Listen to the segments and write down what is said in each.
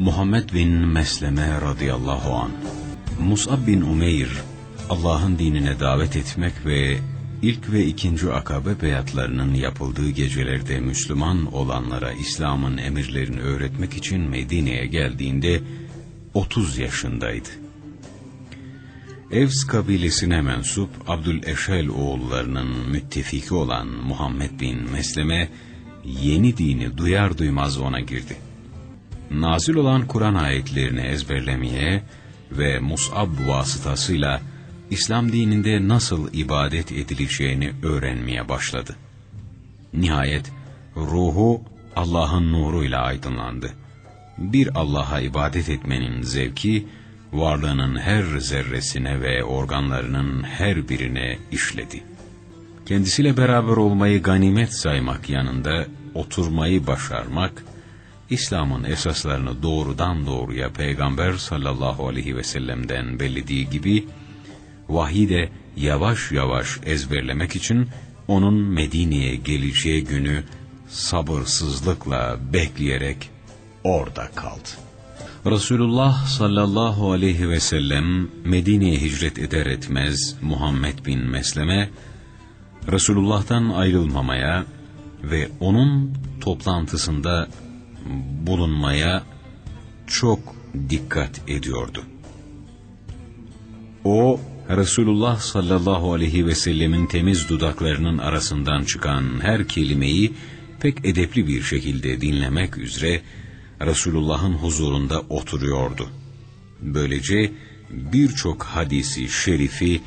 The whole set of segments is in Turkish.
Muhammed bin Mesleme radıyallahu an. Mus'ab bin Umeyr, Allah'ın dinine davet etmek ve ilk ve ikinci akabe beyatlarının yapıldığı gecelerde Müslüman olanlara İslam'ın emirlerini öğretmek için Medine'ye geldiğinde 30 yaşındaydı. Evs kabilesine mensup Abdüleşel oğullarının müttefiki olan Muhammed bin Mesleme yeni dini duyar duymaz ona girdi. Nazil olan Kur'an ayetlerini ezberlemeye ve Mus'ab vasıtasıyla İslam dininde nasıl ibadet edileceğini öğrenmeye başladı. Nihayet ruhu Allah'ın nuruyla aydınlandı. Bir Allah'a ibadet etmenin zevki, varlığının her zerresine ve organlarının her birine işledi. Kendisiyle beraber olmayı ganimet saymak yanında oturmayı başarmak, İslam'ın esaslarını doğrudan doğruya Peygamber sallallahu aleyhi ve sellem'den bellediği gibi, vahiy de yavaş yavaş ezberlemek için onun Medine'ye geleceği günü sabırsızlıkla bekleyerek orada kaldı. Resulullah sallallahu aleyhi ve sellem Medine'ye hicret eder etmez Muhammed bin Mesleme Resulullah'tan ayrılmamaya ve onun toplantısında bulunmaya çok dikkat ediyordu. O Resulullah sallallahu aleyhi ve sellemin temiz dudaklarının arasından çıkan her kelimeyi pek edepli bir şekilde dinlemek üzere Resulullah'ın huzurunda oturuyordu. Böylece birçok hadisi şerifi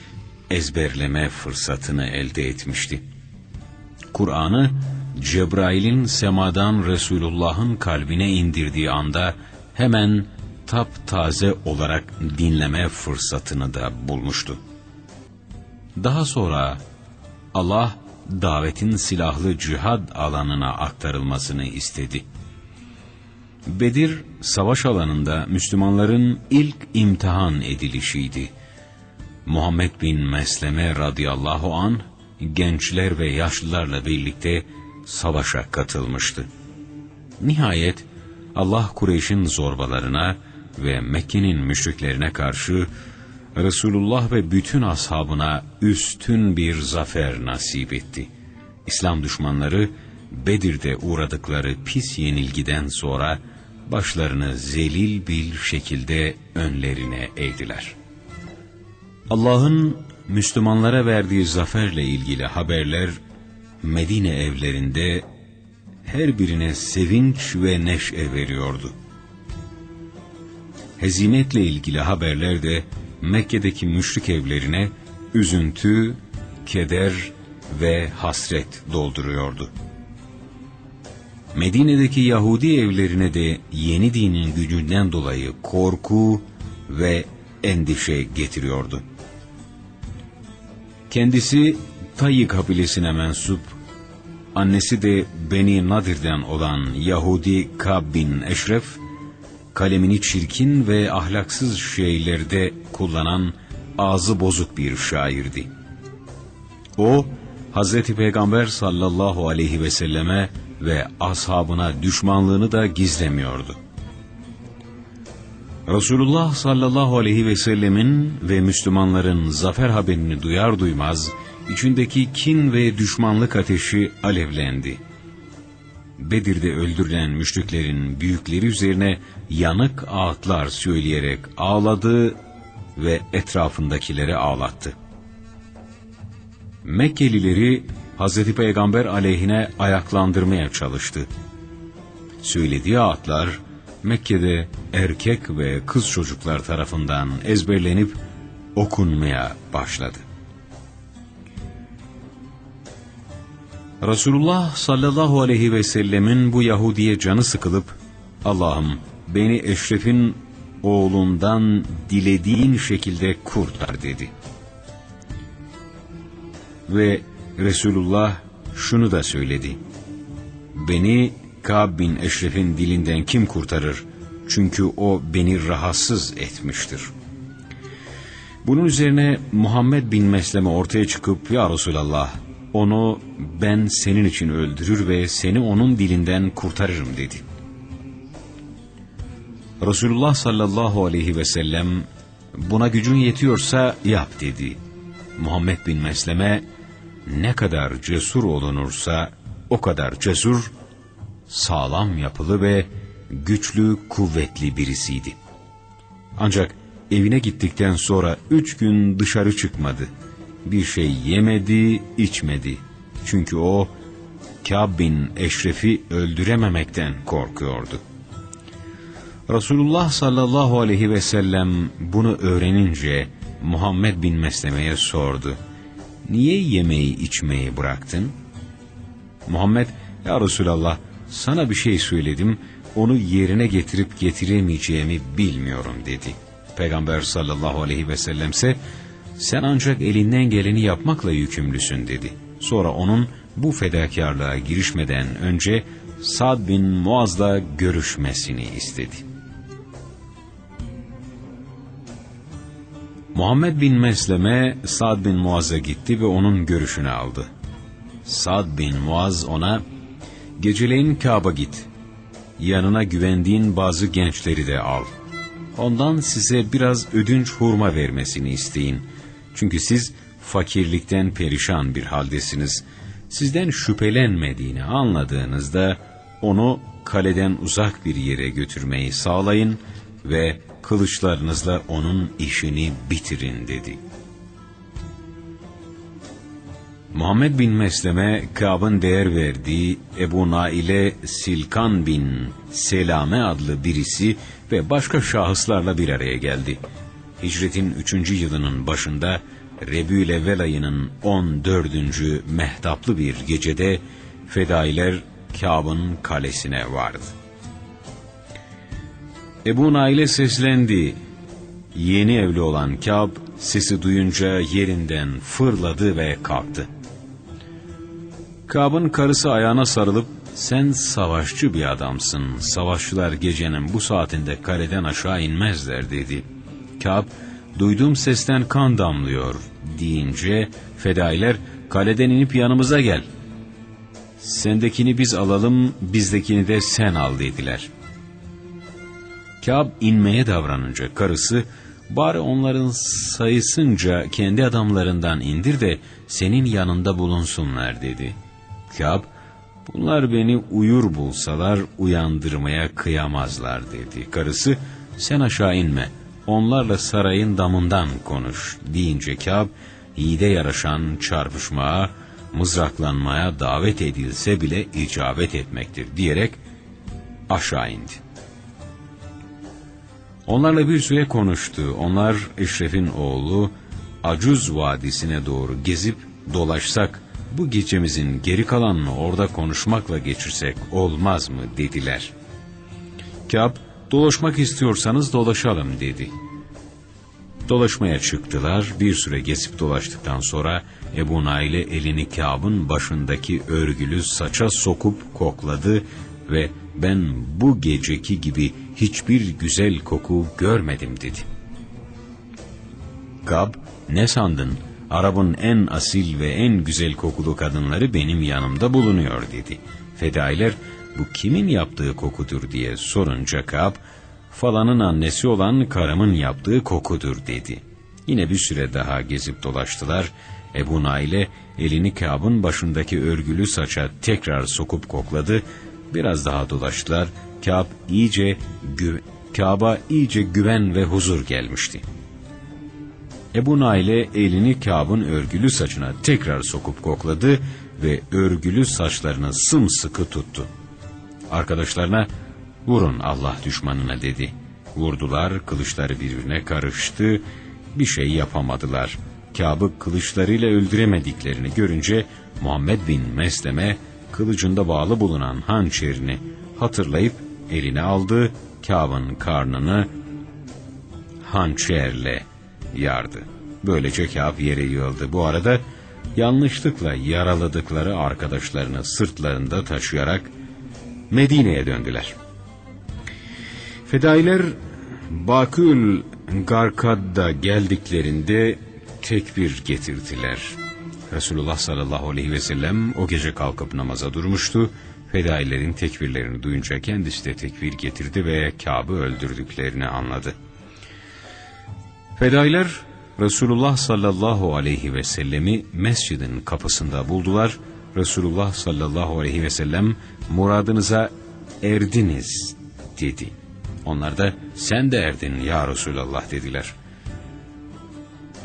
ezberleme fırsatını elde etmişti. Kur'an'ı Cebrail'in semadan Resulullah'ın kalbine indirdiği anda hemen taptaze olarak dinleme fırsatını da bulmuştu. Daha sonra Allah davetin silahlı cihad alanına aktarılmasını istedi. Bedir savaş alanında Müslümanların ilk imtihan edilişiydi. Muhammed bin Mesleme radıyallahu an gençler ve yaşlılarla birlikte savaşa katılmıştı. Nihayet Allah Kureyş'in zorbalarına ve Mekke'nin müşriklerine karşı Resulullah ve bütün ashabına üstün bir zafer nasip etti. İslam düşmanları Bedir'de uğradıkları pis yenilgiden sonra başlarını zelil bir şekilde önlerine eğdiler. Allah'ın Müslümanlara verdiği zaferle ilgili haberler Medine evlerinde her birine sevinç ve neşe veriyordu. Hezimetle ilgili haberler de Mekke'deki müşrik evlerine üzüntü, keder ve hasret dolduruyordu. Medine'deki Yahudi evlerine de yeni dinin gücünden dolayı korku ve endişe getiriyordu. Kendisi Tayyi kabilesine mensup, annesi de Beni Nadir'den olan Yahudi Kab bin Eşref, kalemini çirkin ve ahlaksız şeylerde kullanan ağzı bozuk bir şairdi. O, Hazreti Peygamber sallallahu aleyhi ve selleme ve ashabına düşmanlığını da gizlemiyordu. Resulullah sallallahu aleyhi ve sellemin ve Müslümanların zafer haberini duyar duymaz, içindeki kin ve düşmanlık ateşi alevlendi. Bedir'de öldürülen müşriklerin büyükleri üzerine yanık ağıtlar söyleyerek ağladı ve etrafındakileri ağlattı. Mekkelileri Hazreti Peygamber aleyhine ayaklandırmaya çalıştı. Söylediği ağıtlar Mekke'de erkek ve kız çocuklar tarafından ezberlenip okunmaya başladı. Resulullah sallallahu aleyhi ve sellemin bu Yahudiye canı sıkılıp Allah'ım beni Eşref'in oğlundan dilediğin şekilde kurtar dedi. Ve Resulullah şunu da söyledi. Beni Kab bin Eşref'in dilinden kim kurtarır? Çünkü o beni rahatsız etmiştir. Bunun üzerine Muhammed bin Mesleme ortaya çıkıp Ya Resulallah onu ben senin için öldürür ve seni onun dilinden kurtarırım dedi. Resulullah sallallahu aleyhi ve sellem buna gücün yetiyorsa yap dedi. Muhammed bin Mesleme ne kadar cesur olunursa o kadar cesur, sağlam yapılı ve güçlü, kuvvetli birisiydi. Ancak evine gittikten sonra üç gün dışarı çıkmadı. Bir şey yemedi, içmedi. Çünkü o Kâb bin Eşref'i öldürememekten korkuyordu. Resulullah sallallahu aleyhi ve sellem bunu öğrenince Muhammed bin Mesleme'ye sordu. Niye yemeği içmeyi bıraktın? Muhammed, ya Resulallah sana bir şey söyledim, onu yerine getirip getiremeyeceğimi bilmiyorum dedi. Peygamber sallallahu aleyhi ve sellemse, sen ancak elinden geleni yapmakla yükümlüsün dedi. Sonra onun bu fedakarlığa girişmeden önce Sad bin Muaz'la görüşmesini istedi. Muhammed bin Mesleme Sad bin Muaz'a gitti ve onun görüşünü aldı. Sad bin Muaz ona, geceleyin Kabe git, yanına güvendiğin bazı gençleri de al. Ondan size biraz ödünç hurma vermesini isteyin. Çünkü siz fakirlikten perişan bir haldesiniz. Sizden şüphelenmediğini anladığınızda onu kaleden uzak bir yere götürmeyi sağlayın ve kılıçlarınızla onun işini bitirin dedi. Muhammed bin Mesleme, Kâb'ın değer verdiği Ebu Nail'e Silkan bin Selame adlı birisi ve başka şahıslarla bir araya geldi. Hicretin üçüncü yılının başında Rebül-Evvel ayının 14. mehtaplı bir gecede fedailer Kâb'ın kalesine vardı. Ebu Nail'e seslendi. Yeni evli olan Kâb sesi duyunca yerinden fırladı ve kalktı. Kâb'ın karısı ayağına sarılıp sen savaşçı bir adamsın. Savaşçılar gecenin bu saatinde kaleden aşağı inmezler dedi. Kâb duyduğum sesten kan damlıyor deyince fedailer kaleden inip yanımıza gel. Sendekini biz alalım bizdekini de sen al dediler. Kâb inmeye davranınca karısı bari onların sayısınca kendi adamlarından indir de senin yanında bulunsunlar dedi. Kâb bunlar beni uyur bulsalar uyandırmaya kıyamazlar dedi. Karısı sen aşağı inme onlarla sarayın damından konuş deyince Kâb yiğide yaraşan çarpışmaya, mızraklanmaya davet edilse bile icabet etmektir diyerek aşağı indi. Onlarla bir süre konuştu. Onlar Eşref'in oğlu Acuz Vadisi'ne doğru gezip dolaşsak bu gecemizin geri kalanını orada konuşmakla geçirsek olmaz mı dediler. Kâb dolaşmak istiyorsanız dolaşalım dedi. Dolaşmaya çıktılar. Bir süre gezip dolaştıktan sonra Ebu Nail'e elini Kâb'ın başındaki örgülü saça sokup kokladı ve ben bu geceki gibi hiçbir güzel koku görmedim dedi. Kâb ne sandın? Arap'ın en asil ve en güzel kokulu kadınları benim yanımda bulunuyor dedi. Fedailer bu kimin yaptığı kokudur diye sorunca Kâb falanın annesi olan karımın yaptığı kokudur dedi. Yine bir süre daha gezip dolaştılar. Ebu Nail'e elini Kâb'ın başındaki örgülü saça tekrar sokup kokladı. Biraz daha dolaştılar. Kâb iyice gü Kâb'a iyice güven ve huzur gelmişti. Ebu Nail'e elini Kâb'ın örgülü saçına tekrar sokup kokladı ve örgülü saçlarını sımsıkı tuttu. Arkadaşlarına vurun Allah düşmanına dedi. Vurdular, kılıçları birbirine karıştı, bir şey yapamadılar. Kâb'ı kılıçlarıyla öldüremediklerini görünce Muhammed bin Mesleme kılıcında bağlı bulunan hançerini hatırlayıp eline aldı, Kâb'ın karnını hançerle yardı. Böylece Kâb yere yığıldı. Bu arada yanlışlıkla yaraladıkları arkadaşlarını sırtlarında taşıyarak Medine'ye döndüler. Fedailer Bakül Garkad'da geldiklerinde tekbir getirdiler. Resulullah sallallahu aleyhi ve sellem o gece kalkıp namaza durmuştu. Fedailerin tekvirlerini duyunca kendisi de tekvir getirdi ve Kâb'ı öldürdüklerini anladı. Fedailer Resulullah sallallahu aleyhi ve sellemi mescidin kapısında buldular. Resulullah sallallahu aleyhi ve sellem muradınıza erdiniz dedi. Onlar da sen de erdin ya Resulallah dediler.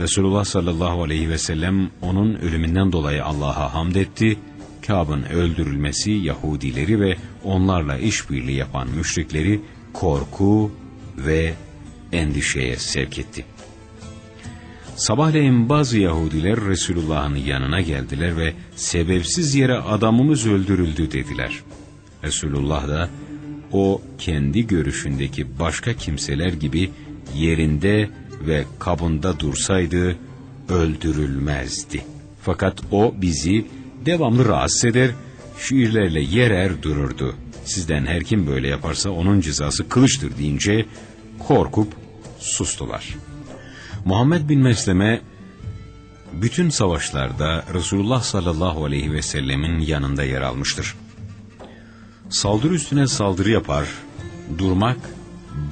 Resulullah sallallahu aleyhi ve sellem onun ölümünden dolayı Allah'a hamd etti. Kâb'ın öldürülmesi Yahudileri ve onlarla işbirliği yapan müşrikleri korku ve endişeye sevk etti. Sabahleyin bazı Yahudiler Resulullah'ın yanına geldiler ve sebepsiz yere adamımız öldürüldü dediler. Resulullah da o kendi görüşündeki başka kimseler gibi yerinde ve kabında dursaydı öldürülmezdi. Fakat o bizi devamlı rahatsız eder, şiirlerle yerer dururdu. Sizden her kim böyle yaparsa onun cezası kılıçtır deyince korkup sustular. Muhammed bin Mesleme bütün savaşlarda Resulullah sallallahu aleyhi ve sellemin yanında yer almıştır. Saldırı üstüne saldırı yapar, durmak,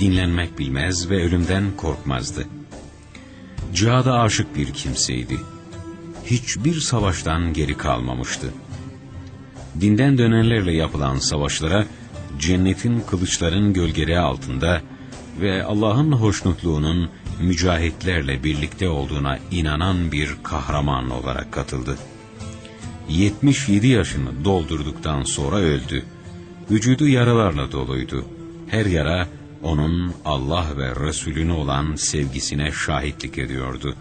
dinlenmek bilmez ve ölümden korkmazdı. Cihada aşık bir kimseydi. Hiçbir savaştan geri kalmamıştı. Dinden dönenlerle yapılan savaşlara cennetin kılıçların gölgeleri altında ve Allah'ın hoşnutluğunun mücahitlerle birlikte olduğuna inanan bir kahraman olarak katıldı. 77 yaşını doldurduktan sonra öldü. Vücudu yaralarla doluydu. Her yara onun Allah ve Resulüne olan sevgisine şahitlik ediyordu.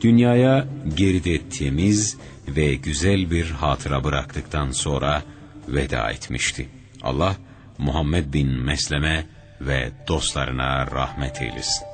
Dünyaya geride temiz ve güzel bir hatıra bıraktıktan sonra veda etmişti. Allah Muhammed bin Mesleme ve dostlarına rahmet eylesin.